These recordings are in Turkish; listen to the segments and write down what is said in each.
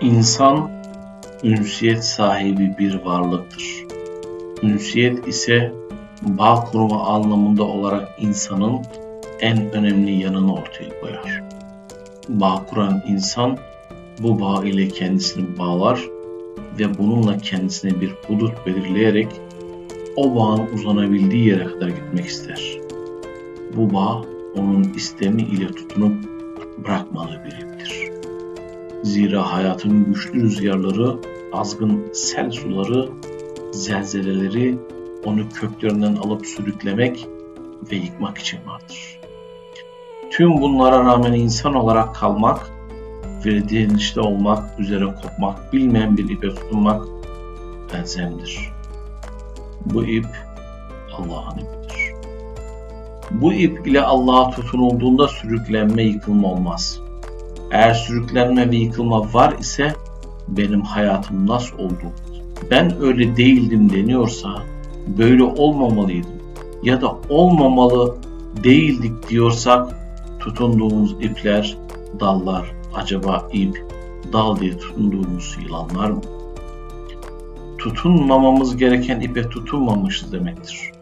İnsan ünsiyet sahibi bir varlıktır. Ünsiyet ise bağ kurma anlamında olarak insanın en önemli yanını ortaya koyar. Bağ kuran insan bu bağ ile kendisini bağlar ve bununla kendisine bir hudut belirleyerek o bağın uzanabildiği yere kadar gitmek ister. Bu bağ onun istemi ile tutunup bırakmadığı bir iptir. Zira hayatın güçlü rüzgarları, azgın sel suları, zelzeleleri onu köklerinden alıp sürüklemek ve yıkmak için vardır. Tüm bunlara rağmen insan olarak kalmak ve direnişte olmak, üzere kopmak, bilmeyen bir ipe tutunmak elzemdir. Bu ip Allah'ın ipidir. Bu ip ile Allah'a tutunulduğunda sürüklenme, yıkılma olmaz. Eğer sürüklenme ve yıkılma var ise benim hayatım nasıl oldu? Ben öyle değildim deniyorsa böyle olmamalıydım ya da olmamalı değildik diyorsak tutunduğumuz ipler, dallar acaba ip, dal diye tutunduğumuz yılanlar mı? Tutunmamamız gereken ipe tutunmamışız demektir.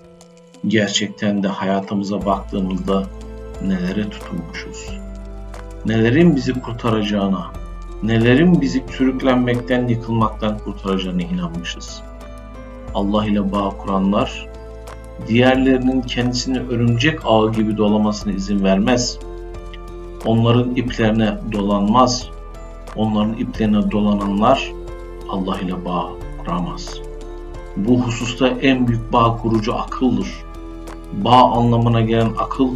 Gerçekten de hayatımıza baktığımızda nelere tutunmuşuz? Nelerin bizi kurtaracağına, nelerin bizi sürüklenmekten, yıkılmaktan kurtaracağına inanmışız. Allah ile bağ kuranlar, diğerlerinin kendisini örümcek ağı gibi dolamasına izin vermez. Onların iplerine dolanmaz. Onların iplerine dolananlar Allah ile bağ kuramaz. Bu hususta en büyük bağ kurucu akıldır. Bağ anlamına gelen akıl,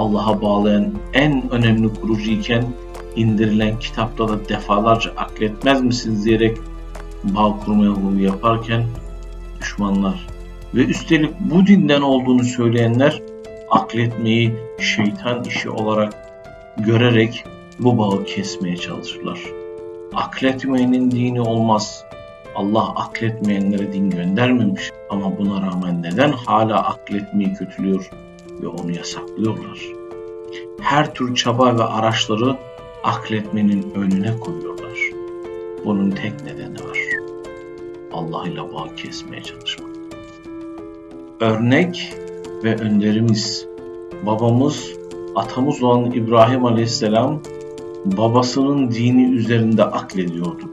Allah'a bağlayan en önemli kurucu iken indirilen kitapta da defalarca akletmez misiniz diyerek bağ kurma yolunu yaparken düşmanlar ve üstelik bu dinden olduğunu söyleyenler akletmeyi şeytan işi olarak görerek bu bağı kesmeye çalışırlar. Akletmeyenin dini olmaz. Allah akletmeyenlere din göndermemiş ama buna rağmen neden hala akletmeyi kötülüyor ve onu yasaklıyorlar? Her tür çaba ve araçları akletmenin önüne koyuyorlar. Bunun tek nedeni var. Allah ile bağ kesmeye çalışmak. Örnek ve önderimiz, babamız, atamız olan İbrahim Aleyhisselam babasının dini üzerinde aklediyordu.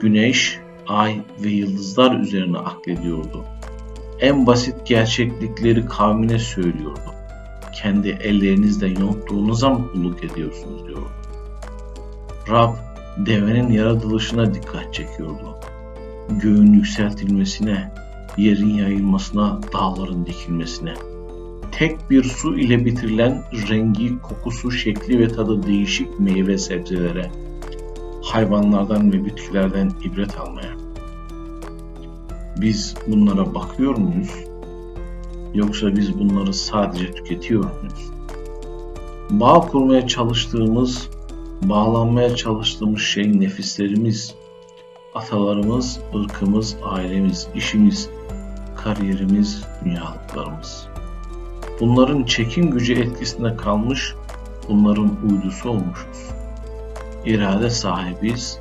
Güneş, ay ve yıldızlar üzerine aklediyordu. En basit gerçeklikleri kavmine söylüyordu. Kendi ellerinizle yonttuğunuza mı kulluk ediyorsunuz diyordu. Rab devenin yaratılışına dikkat çekiyordu. Göğün yükseltilmesine, yerin yayılmasına, dağların dikilmesine. Tek bir su ile bitirilen rengi, kokusu, şekli ve tadı değişik meyve sebzelere, hayvanlardan ve bitkilerden ibret almaya. Biz bunlara bakıyor muyuz? Yoksa biz bunları sadece tüketiyor muyuz? Bağ kurmaya çalıştığımız, bağlanmaya çalıştığımız şey nefislerimiz, atalarımız, ırkımız, ailemiz, işimiz, kariyerimiz, dünyalıklarımız. Bunların çekim gücü etkisinde kalmış, bunların uydusu olmuşuz. İrade sahibiz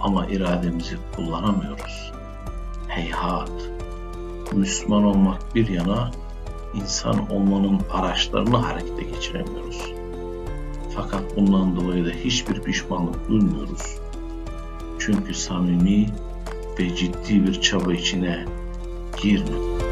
ama irademizi kullanamıyoruz. Heyhat! Müslüman olmak bir yana, insan olmanın araçlarını harekete geçiremiyoruz. Fakat bundan dolayı da hiçbir pişmanlık duymuyoruz. Çünkü samimi ve ciddi bir çaba içine girmedik.